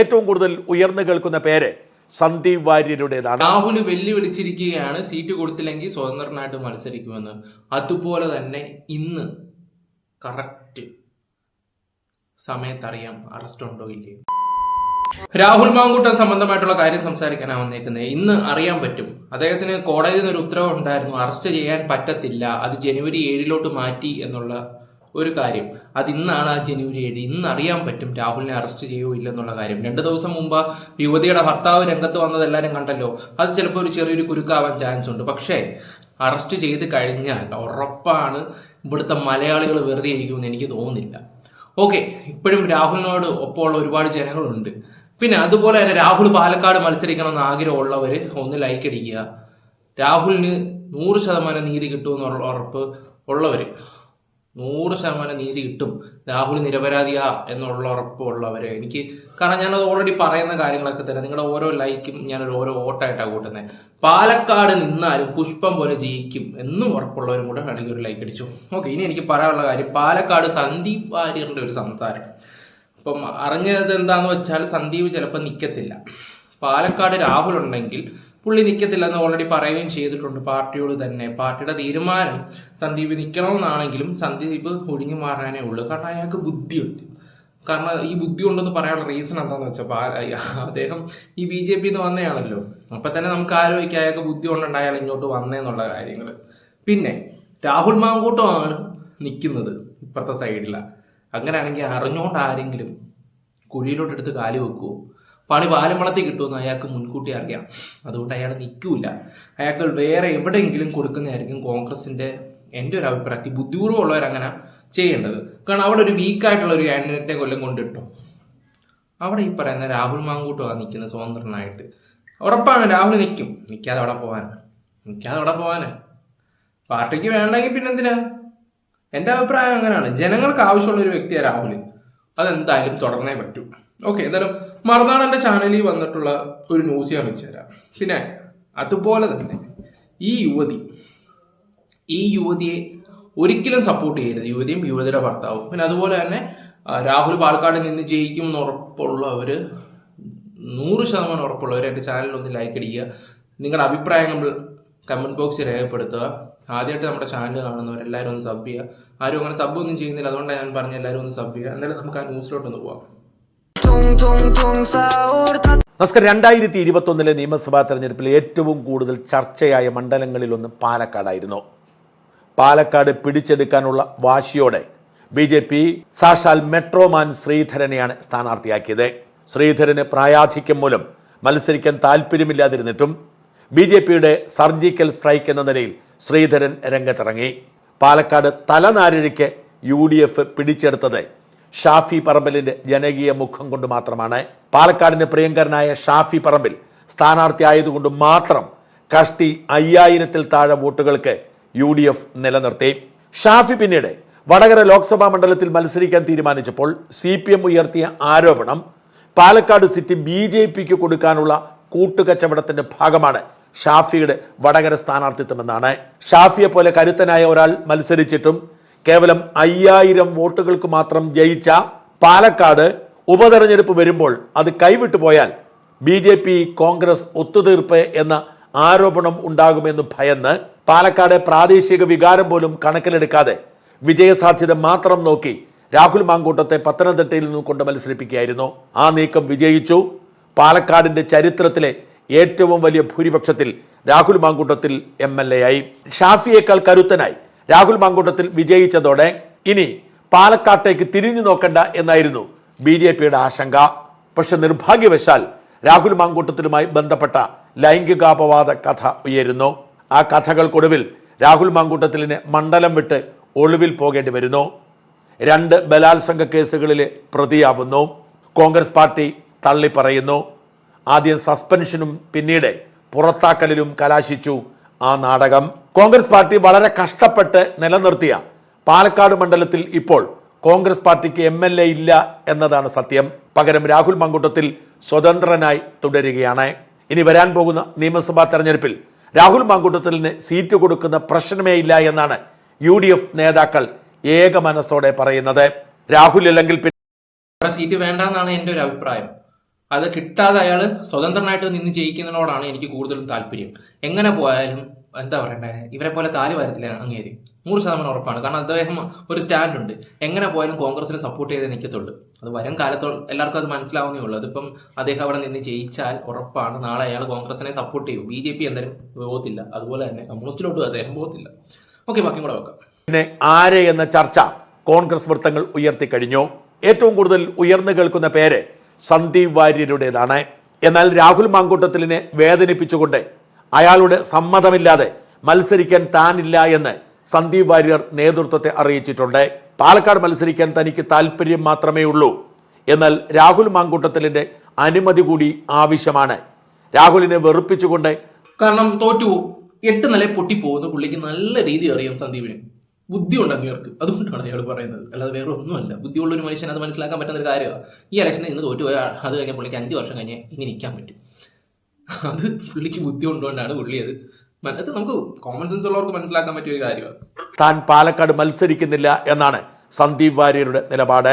ഏറ്റവും കൂടുതൽ ഉയർന്നു കേൾക്കുന്ന പേര് സന്ദീപ് വാര്യരുടേതാണ്. രാഹുൽ വെല്ലുവിളിച്ചിരിക്കുകയാണ് സീറ്റ് കൊടുത്തില്ലെങ്കിൽ സ്വതന്ത്രനായിട്ട് മത്സരിക്കുമെന്ന്. അതുപോലെ തന്നെ ഇന്ന് കറക്റ്റ് സമയത്തറിയാം അറസ്റ്റ് ഉണ്ടോ ഇല്ലേ രാഹുൽ മാങ്കൂട്ടം സംബന്ധമായിട്ടുള്ള കാര്യം സംസാരിക്കാനാണ് വന്നേക്കുന്നത് ഇന്ന് അറിയാൻ പറ്റും. അദ്ദേഹത്തിന് കോടതിയിൽ നിന്ന് ഒരു ഉത്തരവ് ഉണ്ടായിരുന്നു അറസ്റ്റ് ചെയ്യാൻ പറ്റത്തില്ല. അത് ജനുവരി ഏഴിലോട്ട് മാറ്റി എന്നുള്ള ഒരു കാര്യം അത് ഇന്നാണ് ആ ജനുവരി ഏഴ് ഇന്ന് അറിയാൻ പറ്റും രാഹുലിനെ അറസ്റ്റ് ചെയ്യുമോ ഇല്ലെന്നുള്ള കാര്യം. രണ്ട് ദിവസം മുമ്പ് യുവതിയുടെ ഭർത്താവ് രംഗത്ത് വന്നത് എല്ലാവരും കണ്ടല്ലോ. അത് ചിലപ്പോൾ ഒരു ചെറിയൊരു കുരുക്കാവാൻ ചാൻസ് ഉണ്ട്. പക്ഷേ അറസ്റ്റ് ചെയ്ത് കഴിഞ്ഞാൽ ഉറപ്പാണ് ഇവിടുത്തെ മലയാളികൾ വെറുതെ ഇരിക്കുമെന്ന് എനിക്ക് തോന്നുന്നില്ല. ഓക്കെ ഇപ്പോഴും രാഹുലിനോട് ഒപ്പമുള്ള ഒരുപാട് ജനങ്ങളുണ്ട്. പിന്നെ അതുപോലെ തന്നെ രാഹുൽ പാലക്കാട് മത്സരിക്കണമെന്ന് ആഗ്രഹമുള്ളവർ ഒന്ന് ലൈക്ക് അടിക്കുക. രാഹുലിന് നൂറ് ശതമാനം നീതി കിട്ടുമെന്നുള്ള ഉറപ്പ് ഉള്ളവർ നൂറ് ശതമാനം നീതി കിട്ടും. രാഹുൽ നിരപരാധിയാ എന്നുള്ള ഉറപ്പുള്ളവരെ. എനിക്ക് കാരണം ഞാനത് ഓൾറെഡി പറയുന്ന കാര്യങ്ങളൊക്കെ തന്നെ നിങ്ങളുടെ ഓരോ ലൈക്കും ഞാനൊരു ഓരോ വോട്ടായിട്ടാണ് കൂട്ടുന്നത് പാലക്കാട് നിന്നാലും പുഷ്പം പോലെ ജയിക്കും എന്നും ഉറപ്പുള്ളവരും കൂടെ വേണമെങ്കിൽ ഒരു ലൈക്ക് അടിച്ചു. ഓക്കെ ഇനി എനിക്ക് പറയാനുള്ള കാര്യം പാലക്കാട് സന്ദീപ് വാര്യറിന്റെ ഒരു സംസാരം. അപ്പം അറിഞ്ഞത് എന്താന്ന് വെച്ചാൽ സന്ദീപ് ചിലപ്പോൾ നിൽക്കത്തില്ല പാലക്കാട് രാഹുൽ ഉണ്ടെങ്കിൽ പുള്ളി നിൽക്കത്തില്ല എന്ന് ഓൾറെഡി പറയുകയും ചെയ്തിട്ടുണ്ട് പാർട്ടിയോട് തന്നെ. പാർട്ടിയുടെ തീരുമാനം സന്ദീപ് നിൽക്കണമെന്നാണെങ്കിലും സന്ദീപ് ഒഴിഞ്ഞു മാറാനേ ഉള്ളൂ. കാരണം അയാൾക്ക് ബുദ്ധിയുണ്ട്. കാരണം ഈ ബുദ്ധി ഉണ്ടെന്ന് പറയാനുള്ള റീസൺ എന്താണെന്ന് വെച്ചാൽ അദ്ദേഹം ഈ ബി ജെ പിന്ന് വന്നയാണല്ലോ അപ്പം തന്നെ നമുക്ക് ആലോചിക്കാം അയാൾക്ക് ബുദ്ധി കൊണ്ടുണ്ട് ഇങ്ങോട്ട് വന്നേന്നുള്ള കാര്യങ്ങൾ. പിന്നെ രാഹുൽ മാങ്കൂട്ടമാണ് നിൽക്കുന്നത് ഇപ്പുറത്തെ സൈഡിലാണ് അങ്ങനെയാണെങ്കിൽ അറിഞ്ഞുകൊണ്ട് ആരെങ്കിലും കുഴിയിലോട്ട് എടുത്ത് കാലി വെക്കുമോ പണി പാലമ്പളത്തിൽ കിട്ടുമെന്ന് അയാൾക്ക് മുൻകൂട്ടി അറിയാം. അതുകൊണ്ട് അയാൾ നിൽക്കൂല. അയാൾക്ക് വേറെ എവിടെയെങ്കിലും കൊടുക്കുന്നതായിരിക്കും കോൺഗ്രസിന്റെ എന്റെ ഒരു അഭിപ്രായത്തിൽ ബുദ്ധിപൂർവമുള്ളവർ അങ്ങനെ ചെയ്യേണ്ടത്. കാരണം അവിടെ ഒരു വീക്കായിട്ടുള്ള ഒരു കാൻഡിഡേറ്റിനെ കൊല്ലം കൊണ്ടിട്ടു. അവിടെ ഈ പറയുന്ന രാഹുൽ മാങ്കൂട്ടുമാണ് നിൽക്കുന്നത് സ്വതന്ത്രനായിട്ട്. ഉറപ്പാണ് രാഹുൽ നിൽക്കും. നിൽക്കാതെ അവിടെ പോകാൻ നിൽക്കാതെ അവിടെ പോകാൻ പാർട്ടിക്ക് വേണ്ടെങ്കിൽ പിന്നെ എന്തിനാ എന്റെ അഭിപ്രായം അങ്ങനെയാണ്. ജനങ്ങൾക്ക് ആവശ്യമുള്ള ഒരു വ്യക്തിയാണ് രാഹുൽ. അതെന്തായാലും തുടർന്നേ പറ്റൂ. ഓക്കെ എന്തായാലും മറുനാടന്റെ ചാനലിൽ വന്നിട്ടുള്ള ഒരു ന്യൂസ് ഞാൻ വെച്ചുതരാം പിന്നെ അതുപോലെ തന്നെ ഈ യുവതി ഈ യുവതിയെ ഒരിക്കലും സപ്പോർട്ട് ചെയ്യരുത്. യുവതിയും യുവതിയുടെ ഭർത്താവും. പിന്നെ അതുപോലെ തന്നെ രാഹുൽ പാലക്കാട് നിന്ന് ജയിക്കും എന്ന് ഉറപ്പുള്ളവർ നൂറ് ശതമാനം ഉറപ്പുള്ളവർ എന്റെ ചാനലിൽ ഒന്ന് ലൈക്ക് അടിക്കുക നിങ്ങളുടെ അഭിപ്രായങ്ങൾ കമന്റ് ബോക്സിൽ രേഖപ്പെടുത്തുക. ആദ്യമായിട്ട് നമ്മുടെ ചാനൽ കാണുന്നവർ എല്ലാവരും ഒന്ന് സബ് ചെയ്യുക. ആരും അങ്ങനെ സബ് ഒന്നും ചെയ്യുന്നില്ല. അതുകൊണ്ടാണ് ഞാൻ പറഞ്ഞ എല്ലാവരും ഒന്ന് സബ് ചെയ്യുക. എന്തായാലും നമുക്ക് ആ ന്യൂസിലോട്ടൊന്ന് പോവാം. നമസ്കാരം. രണ്ടായിരത്തി ഇരുപത്തൊന്നിലെ നിയമസഭാ തെരഞ്ഞെടുപ്പിൽ ഏറ്റവും കൂടുതൽ ചർച്ചയായ മണ്ഡലങ്ങളിലൊന്ന് പാലക്കാടായിരുന്നു. പാലക്കാട് പിടിച്ചെടുക്കാനുള്ള വാശിയോടെ ബി ജെ പി സാക്ഷാൽ മെട്രോമാൻ ശ്രീധരനെയാണ് സ്ഥാനാർത്ഥിയാക്കിയത്. ശ്രീധരന് പ്രായാധിക്യം മൂലം മത്സരിക്കാൻ താല്പര്യമില്ലാതിരുന്നിട്ടും ബി ജെ പിയുടെ സർജിക്കൽ സ്ട്രൈക്ക് എന്ന നിലയിൽ ശ്രീധരൻ രംഗത്തിറങ്ങി. പാലക്കാട് തലനാരിഴയ്ക്ക് യു ഡി എഫ് പിടിച്ചെടുത്തത് ഷാഫി പറമ്പിലിന്റെ ജനകീയ മുഖം കൊണ്ട് മാത്രമാണ്. പാലക്കാടിന്റെ പ്രിയങ്കരനായ ഷാഫി പറമ്പിൽ സ്ഥാനാർത്ഥി ആയതുകൊണ്ട് മാത്രം കഷ്ടി അയ്യായിരത്തിൽ താഴെ വോട്ടുകൾക്ക് യു ഡി എഫ് നിലനിർത്തി. ഷാഫി പിന്നീട് വടകര ലോക്സഭാ മണ്ഡലത്തിൽ മത്സരിക്കാൻ തീരുമാനിച്ചപ്പോൾ സി പി എം ഉയർത്തിയ ആരോപണം പാലക്കാട് സിറ്റി ബി ജെ പിക്ക് കൊടുക്കാനുള്ള കൂട്ടുകച്ചവടത്തിന്റെ ഭാഗമാണ് ഷാഫിയുടെ വടകര സ്ഥാനാർത്ഥിത്വമെന്നാണ്. ഷാഫിയെ പോലെ കരുത്തനായ ഒരാൾ മത്സരിച്ചിട്ടും കേവലം അയ്യായിരം വോട്ടുകൾക്ക് മാത്രം ജയിച്ച പാലക്കാട് ഉപതെരഞ്ഞെടുപ്പ് വരുമ്പോൾ അത് കൈവിട്ടു പോയാൽ ബി ജെ പി കോൺഗ്രസ് ഒത്തുതീർപ്പ് എന്ന ആരോപണം ഉണ്ടാകുമെന്ന് ഭയന്ന് പാലക്കാട് പ്രാദേശിക വികാരം പോലും കണക്കിലെടുക്കാതെ വിജയസാധ്യത മാത്രം നോക്കി രാഹുൽ മാങ്കൂട്ടത്തെ പത്തനംതിട്ടയിൽ നിന്നും കൊണ്ട് മത്സരിപ്പിക്കുകയായിരുന്നു. ആ നീക്കം വിജയിച്ചു. പാലക്കാടിന്റെ ചരിത്രത്തിലെ ഏറ്റവും വലിയ ഭൂരിപക്ഷത്തിൽ Rahul Mamkootathil M L A ആയി. ഷാഫിയേക്കാൾ കരുത്തനായി രാഹുൽ മാങ്കൂട്ടത്തിൽ വിജയിച്ചതോടെ ഇനി പാലക്കാട്ടേക്ക് തിരിഞ്ഞു നോക്കണ്ട എന്നായിരുന്നു ബി ജെ പിയുടെ ആശങ്ക. പക്ഷെ നിർഭാഗ്യവശാൽ രാഹുൽ മാങ്കൂട്ടത്തിലുമായി ബന്ധപ്പെട്ട ലൈംഗികാപവാദ കഥ ഉയരുന്നു. ആ കഥകൾക്കൊടുവിൽ രാഹുൽ മാങ്കൂട്ടത്തിലിന് മണ്ഡലം വിട്ട് ഒളിവിൽ പോകേണ്ടി വരുന്നു. രണ്ട് ബലാത്സംഗ കേസുകളിലെ പ്രതിയാവുന്നു. കോൺഗ്രസ് പാർട്ടി തള്ളിപ്പറയുന്നു. ആദ്യം സസ്പെൻഷനും പിന്നീട് പുറത്താക്കലിലും കലാശിച്ചു. ആ നാടകം കോൺഗ്രസ് പാർട്ടി വളരെ കഷ്ടപ്പെട്ട് നിലനിർത്തിയ. പാലക്കാട് മണ്ഡലത്തിൽ ഇപ്പോൾ കോൺഗ്രസ് പാർട്ടിക്ക് എം എൽ എ ഇല്ല എന്നതാണ് സത്യം. പകരം രാഹുൽ മങ്കുട്ടത്തിൽ സ്വതന്ത്രനായി തുടരുകയാണ്. ഇനി വരാൻ പോകുന്ന നിയമസഭാ തെരഞ്ഞെടുപ്പിൽ രാഹുൽ മാങ്കൂട്ടത്തിലിന് സീറ്റ് കൊടുക്കുന്ന പ്രശ്നമേ ഇല്ല എന്നാണ് യു ഡി എഫ് നേതാക്കൾ ഏക മനസ്സോടെ പറയുന്നത്. രാഹുൽ അല്ലെങ്കിൽ സീറ്റ് വേണ്ടെന്നാണ് എന്റെ ഒരു അഭിപ്രായം. അത് കിട്ടാതെ അയാൾ സ്വതന്ത്രനായിട്ട് നിന്ന് ജയിക്കുന്നതിനോടാണ് എനിക്ക് കൂടുതലും താല്പര്യം. എങ്ങനെ പോയാലും എന്താ പറയണ്ടേ ഇവരെ പോലെ കാൽ വരത്തില്ല അങ്ങേര്. നൂറ് ശതമാനം ഉറപ്പാണ്. കാരണം അദ്ദേഹം ഒരു സ്റ്റാൻഡ് ഉണ്ട് എങ്ങനെ പോയാലും കോൺഗ്രസിനെ സപ്പോർട്ട് ചെയ്തേ നിൽക്കത്തുള്ളൂ. അത് വരും കാലത്തോളം എല്ലാവർക്കും അത് മനസ്സിലാവുന്നേ ഉള്ളൂ. അതിപ്പം അദ്ദേഹം അവിടെ നിന്ന് ജയിച്ചാൽ ഉറപ്പാണ്. നാളെ അയാൾ കോൺഗ്രസിനെ സപ്പോർട്ട് ചെയ്യും. ബി ജെ പി എന്തായാലും പോകത്തില്ല. അതുപോലെ തന്നെ കമ്മ്യൂണിസ്റ്റിലോട്ടും അദ്ദേഹം പോകത്തില്ല. ഓക്കെ ബാക്കി കൂടെ വെക്കാം. പിന്നെ ആരെ എന്ന ചർച്ച കോൺഗ്രസ് വൃത്തങ്ങൾ ഉയർത്തി കഴിഞ്ഞോ ഏറ്റവും കൂടുതൽ ഉയർന്നു കേൾക്കുന്ന പേര് സന്ദീപ് വാര്യരുടേതാണ്. എന്നാൽ രാഹുൽ മാങ്കൂട്ടത്തിലിനെ വേദനിപ്പിച്ചുകൊണ്ട് അയാളുടെ സമ്മതമില്ലാതെ മത്സരിക്കാൻ താനില്ല എന്ന് സന്ദീപ് വാര്യർ നേതൃത്വത്തെ അറിയിച്ചിട്ടുണ്ട്. പാലക്കാട് മത്സരിക്കാൻ തനിക്ക് താല്പര്യം മാത്രമേ ഉള്ളൂ. എന്നാൽ രാഹുൽ മാങ്കൂട്ടത്തിലിന്റെ അനുമതി കൂടി ആവശ്യമാണ്. രാഹുലിനെ വെറുപ്പിച്ചുകൊണ്ട് കാരണം തോറ്റു. എട്ട് നില പൊട്ടിപ്പോകുന്നു പുള്ളിക്ക് നല്ല രീതി അറിയാം സന്ദീപിന്. ബുദ്ധി ഉണ്ട് അങ്ങേർക്ക് അതുകൊണ്ടാണ് അയാൾ പറയുന്നത്. അല്ലാതെ വേറെ ഒന്നുമല്ല. ബുദ്ധിയുള്ള ഒരു മനുഷ്യൻ അത് മനസ്സിലാക്കാൻ പറ്റുന്ന ഒരു കാര്യമാണ് ഈ ഇലക്ഷനിൽ ഇന്ന് തോറ്റു പോയാൽ അത് കഴിഞ്ഞാൽ പുള്ളിക്ക് അഞ്ച് വർഷം കഴിഞ്ഞ് ഇങ്ങനെ നിൽക്കാൻ പറ്റും. അത് പുള്ളിക്ക് ബുദ്ധി കൊണ്ടുകൊണ്ടാണ് പുള്ളി അത് അത് നമുക്ക് കോമൺ സെൻസ് ഉള്ളവർക്ക് മനസ്സിലാക്കാൻ പറ്റിയ ഒരു കാര്യമാണ് താൻ പാലക്കാട് മത്സരിക്കുന്നില്ല എന്നാണ് സന്ദീപ് വാര്യരുടെ നിലപാട്.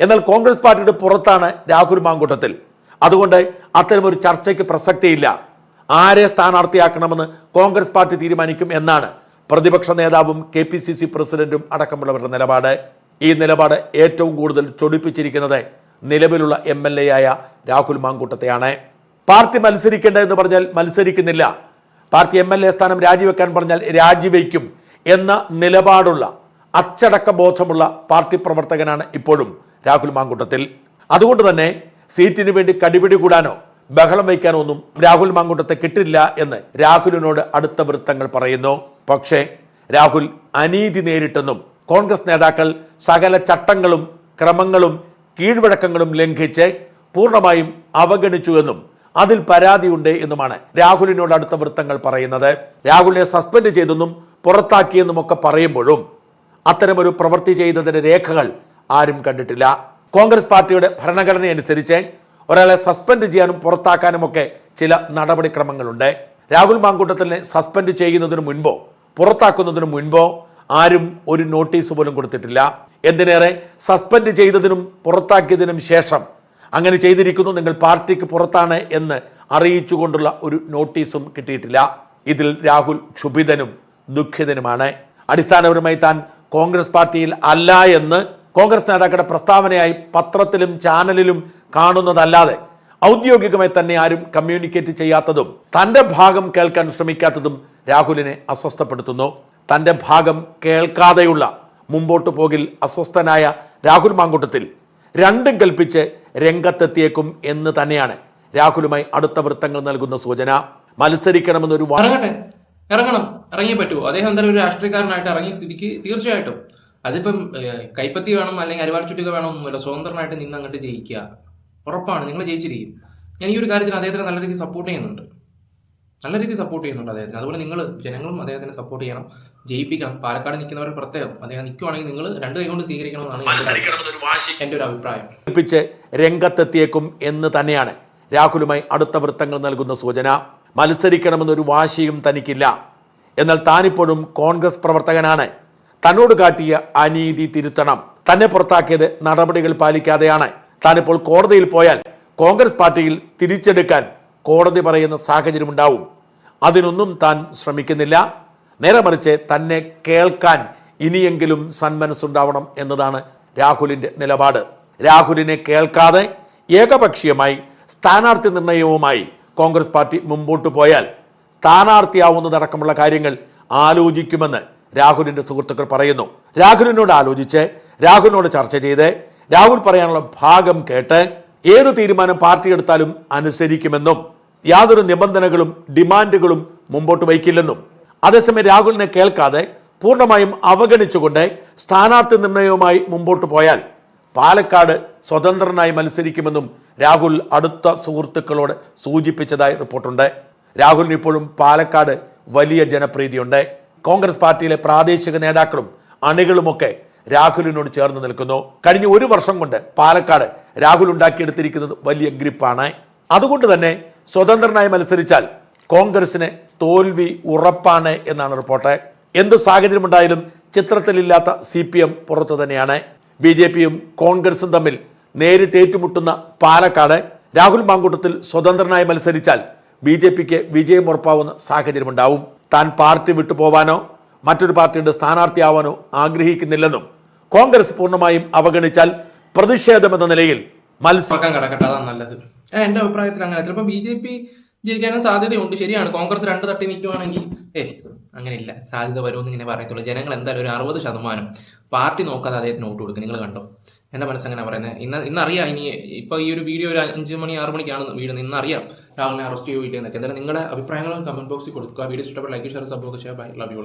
എന്നാൽ കോൺഗ്രസ് പാർട്ടിയുടെ പുറത്താണ് രാഹുൽ മാങ്കൂട്ടത്തിൽ. അതുകൊണ്ട് അത്തരം ഒരു ചർച്ചയ്ക്ക് പ്രസക്തിയില്ല. ആരെ സ്ഥാനാർത്ഥിയാക്കണമെന്ന് കോൺഗ്രസ് പാർട്ടി തീരുമാനിക്കും എന്നാണ് പ്രതിപക്ഷ നേതാവും കെ പി സി സി പ്രസിഡന്റും അടക്കമുള്ളവരുടെ നിലപാട്. ഈ നിലപാട് ഏറ്റവും കൂടുതൽ ചൊടിപ്പിച്ചിരിക്കുന്നത് നിലവിലുള്ള എം എൽ എ ആയ രാഹുൽ മാങ്കൂട്ടത്തെയാണ്. പാർട്ടി മത്സരിക്കേണ്ട എന്ന് പറഞ്ഞാൽ മത്സരിക്കുന്നില്ല. പാർട്ടി എം എൽ എ സ്ഥാനം രാജിവെക്കാൻ പറഞ്ഞാൽ രാജിവെക്കും എന്ന നിലപാടുള്ള അച്ചടക്ക ബോധമുള്ള പാർട്ടി പ്രവർത്തകനാണ് ഇപ്പോഴും രാഹുൽ മാങ്കൂട്ടത്തിൽ. അതുകൊണ്ട് തന്നെ സീറ്റിന് വേണ്ടി കടിപിടി കൂടാനോ ബഹളം വയ്ക്കാനോ ഒന്നും രാഹുൽ മാങ്കൂട്ടത്തെ കിട്ടില്ല എന്ന് രാഹുലിനോട് അടുത്ത വൃത്തങ്ങൾ പറയുന്നു. പക്ഷേ രാഹുൽ അനീതി നേരിട്ടെന്നും കോൺഗ്രസ് നേതാക്കൾ സകല ചട്ടങ്ങളും ക്രമങ്ങളും കീഴ്വഴക്കങ്ങളും ലംഘിച്ച് പൂർണമായും അവഗണിച്ചു എന്നും അതിൽ പരാതിയുണ്ട് എന്നുമാണ് രാഹുലിനോട് അടുത്ത വൃത്തങ്ങൾ പറയുന്നത്. രാഹുലിനെ സസ്പെൻഡ് ചെയ്തെന്നും പുറത്താക്കിയെന്നും ഒക്കെ പറയുമ്പോഴും അത്തരമൊരു പ്രവൃത്തി ചെയ്തതിന്റെ രേഖകൾ ആരും കണ്ടിട്ടില്ല. കോൺഗ്രസ് പാർട്ടിയുടെ ഭരണഘടനയനുസരിച്ച് ഒരാളെ സസ്പെൻഡ് ചെയ്യാനും പുറത്താക്കാനും ഒക്കെ ചില നടപടിക്രമങ്ങളുണ്ട്. രാഹുൽ മാങ്കൂട്ടത്തിനെ സസ്പെൻഡ് ചെയ്യുന്നതിന് മുൻപോ പുറത്താക്കുന്നതിന് മുൻപോ ആരും ഒരു നോട്ടീസ് പോലും കൊടുത്തിട്ടില്ല. എന്തിനേറെ? സസ്പെൻഡ് ചെയ്തതിനും പുറത്താക്കിയതിനും ശേഷം. അങ്ങനെ ചെയ്തിരിക്കുന്നു നിങ്ങൾ പാർട്ടിക്ക് പുറത്താണ് എന്ന് അറിയിച്ചുകൊണ്ടുള്ള ഒരു നോട്ടീസും കിട്ടിയിട്ടില്ല. ഇതിൽ രാഹുൽ ക്ഷുഭിതനും ദുഃഖിതനുമാണ്. അടിസ്ഥാനപരമായി താൻ കോൺഗ്രസ് പാർട്ടിയിൽ അല്ല എന്ന് കോൺഗ്രസ് നേതാക്കളുടെ പ്രസ്താവനയായി പത്രത്തിലും ചാനലിലും കാണുന്നതല്ലാതെ ഔദ്യോഗികമായി തന്നെ ആരും കമ്മ്യൂണിക്കേറ്റ് ചെയ്യാത്തതും തന്റെ ഭാഗം കേൾക്കാൻ ശ്രമിക്കാത്തതും രാഹുലിനെ അസ്വസ്ഥപ്പെടുത്തുന്നു. തന്റെ ഭാഗം കേൾക്കാതെയുള്ള മുമ്പോട്ട് പോകിൽ അസ്വസ്ഥനായ രാഹുൽ മാങ്കൂട്ടത്തിൽ രണ്ടും കൽപ്പിച്ച് രംഗത്തെത്തിയേക്കും എന്ന് തന്നെയാണ് രാഹുലുമായി അടുത്ത വൃത്തങ്ങൾ നൽകുന്ന സൂചന. മത്സരിക്കണമെന്നൊരു ഇറങ്ങണം ഇറങ്ങി പറ്റുമോ അദ്ദേഹം എന്തായാലും ഒരു രാഷ്ട്രീയക്കാരനായിട്ട് ഇറങ്ങിയ സ്ഥിതിക്ക് തീർച്ചയായിട്ടും. അതിപ്പം കൈപ്പത്തി വേണം അല്ലെങ്കിൽ അരിവാൾ ചുറ്റിക എന്നല്ല സ്വതന്ത്രനായിട്ട് നിന്ന് അങ്ങോട്ട് ജയിക്കുക. ഉറപ്പാണ് നിങ്ങൾ ജയിച്ചിരിക്കും. ഞാൻ ഈ ഒരു കാര്യത്തിൽ അദ്ദേഹത്തിന് നല്ല രീതിയിൽ സപ്പോർട്ട് ചെയ്യുന്നുണ്ട്. നല്ല രീതിയിൽ സപ്പോർട്ട് ചെയ്യുന്നുണ്ട് അദ്ദേഹത്തിന്. അതുപോലെ നിങ്ങൾ ജനങ്ങളും അദ്ദേഹത്തിനെ സപ്പോർട്ട് ചെയ്യണം. ജയിപ്പിക്കണം. പാലക്കാട് നിൽക്കുന്നവരെ പ്രത്യേകം. അദ്ദേഹം നിൽക്കുവാണെങ്കിൽ നിങ്ങൾ രണ്ട് കൈ കൊണ്ട് സ്വീകരിക്കണമെന്നാണ് എന്റെ- ഒരു അഭിപ്രായം. കൽപ്പിച്ച് രംഗത്തെത്തിയേക്കും എന്ന് തന്നെയാണ് രാഹുലുമായി അടുത്ത വൃത്തങ്ങൾ നൽകുന്ന സൂചന. മത്സരിക്കണമെന്നൊരു വാശിയും തനിക്കില്ല. എന്നാൽ താനിപ്പോഴും കോൺഗ്രസ് പ്രവർത്തകനാണ്. തന്നോട് കാട്ടിയ അനീതി തിരുത്തണം. തന്നെ പുറത്താക്കിയത് നടപടികൾ പാലിക്കാതെയാണ്. താനിപ്പോൾ കോടതിയിൽ പോയാൽ കോൺഗ്രസ് പാർട്ടിയിൽ തിരിച്ചെടുക്കാൻ കോടതി പറയുന്ന സാഹചര്യമുണ്ടാവും അതിനൊന്നും താൻ ശ്രമിക്കുന്നില്ല. നേരെ മറിച്ച് തന്നെ കേൾക്കാൻ ഇനിയെങ്കിലും സന്മനസ്സുണ്ടാവണം എന്നതാണ് രാഹുലിന്റെ നിലപാട്. രാഹുലിനെ കേൾക്കാതെ ഏകപക്ഷീയമായി സ്ഥാനാർത്ഥി നിർണയവുമായി കോൺഗ്രസ് പാർട്ടി മുമ്പോട്ട് പോയാൽ സ്ഥാനാർത്ഥിയാവുന്നതടക്കമുള്ള കാര്യങ്ങൾ ആലോചിക്കുമെന്ന് രാഹുലിന്റെ സുഹൃത്തുക്കൾ പറയുന്നു. രാഹുലിനോട് ആലോചിച്ച് രാഹുലിനോട് ചർച്ച ചെയ്ത് രാഹുൽ പറയാനുള്ള ഭാഗം കേട്ട് ഏതു തീരുമാനം പാർട്ടി എടുത്താലും അനുസരിക്കുമെന്നും യാതൊരു നിബന്ധനകളും ഡിമാൻഡുകളും മുമ്പോട്ട് വയ്ക്കില്ലെന്നും. അതേസമയം രാഹുലിനെ കേൾക്കാതെ പൂർണമായും അവഗണിച്ചുകൊണ്ട് സ്ഥാനാർത്ഥി നിർണയവുമായി മുമ്പോട്ട് പോയാൽ പാലക്കാട് സ്വതന്ത്രനായി മത്സരിക്കുമെന്നും രാഹുൽ അടുത്ത സുഹൃത്തുക്കളോട് സൂചിപ്പിച്ചതായി റിപ്പോർട്ടുണ്ട്. രാഹുലിന് ഇപ്പോഴും പാലക്കാട് വലിയ ജനപ്രീതിയുണ്ട്. കോൺഗ്രസ് പാർട്ടിയിലെ പ്രാദേശിക നേതാക്കളും അണികളുമൊക്കെ രാഹുലിനോട് ചേർന്ന് നിൽക്കുന്നു. കഴിഞ്ഞ ഒരു വർഷം കൊണ്ട് പാലക്കാട് രാഹുൽ ഉണ്ടാക്കിയെടുത്തിരിക്കുന്നത് വലിയ ഗ്രിപ്പാണ്. അതുകൊണ്ട് തന്നെ സ്വതന്ത്രനായി മത്സരിച്ചാൽ കോൺഗ്രസിന് തോൽവി ഉറപ്പാണ് എന്നാണ് റിപ്പോർട്ട്. എന്ത് സാഹചര്യമുണ്ടായാലും ചിത്രത്തിലില്ലാത്ത സി പി എം പുറത്തു തന്നെയാണ്. ബി ജെ പിയും കോൺഗ്രസും തമ്മിൽ നേരിട്ട് ഏറ്റുമുട്ടുന്ന പാലക്കാട് രാഹുൽ മാങ്കൂട്ടത്തിൽ സ്വതന്ത്രനായി മത്സരിച്ചാൽ ബി ജെ പിക്ക് വിജയം ഉറപ്പാവുന്ന സാഹചര്യമുണ്ടാവും. താൻ പാർട്ടി വിട്ടുപോവാനോ മറ്റൊരു പാർട്ടിയുടെ സ്ഥാനാർത്ഥിയാവാനോ ആഗ്രഹിക്കുന്നില്ലെന്നും കോൺഗ്രസ് പൂർണമായും അവഗണിച്ചാൽ പ്രതിഷേധമെന്ന നിലയിൽ മത്സരം അതാണ് നല്ലത്. എന്റെ അഭിപ്രായത്തിൽ അങ്ങനെ. ചിലപ്പോൾ ബി ജെ പി ജയിക്കാനും സാധ്യതയുണ്ട്. ശരിയാണ് കോൺഗ്രസ് രണ്ട് തട്ടി നിൽക്കുവാണെങ്കിൽ ഏ അങ്ങനെയില്ല. സാധ്യത വരുമെന്ന് ഇങ്ങനെ പറയത്തുള്ളൂ. ജനങ്ങൾ എന്തായാലും ഒരു അറുപത് ശതമാനം പാർട്ടി നോക്കാതെ അദ്ദേഹത്തിന് വോട്ട് കൊടുക്കും. നിങ്ങൾ കണ്ടോ? എന്റെ മനസ്സങ്ങനെ പറയുന്നത് ഇന്ന് ഇന്നറിയാം ഇനി ഇപ്പൊ ഈ ഒരു വീഡിയോ ഒരു അഞ്ച് മണി ആറ് മണിക്കാണ് വീഴുന്നത്. ഇന്നറിയാം രാഹുലിനെ അറസ്റ്റ് ചെയ്യുക എന്നൊക്കെ. എന്തായാലും നിങ്ങളുടെ അഭിപ്രായങ്ങളും കമന്റ് ബോക്സിൽ കൊടുക്കുക. വീഡിയോ ഇഷ്ടപ്പെട്ട ലൈക്ക് ഷെയർ സബ്ബോക്ക് ബൈ ലവ് യു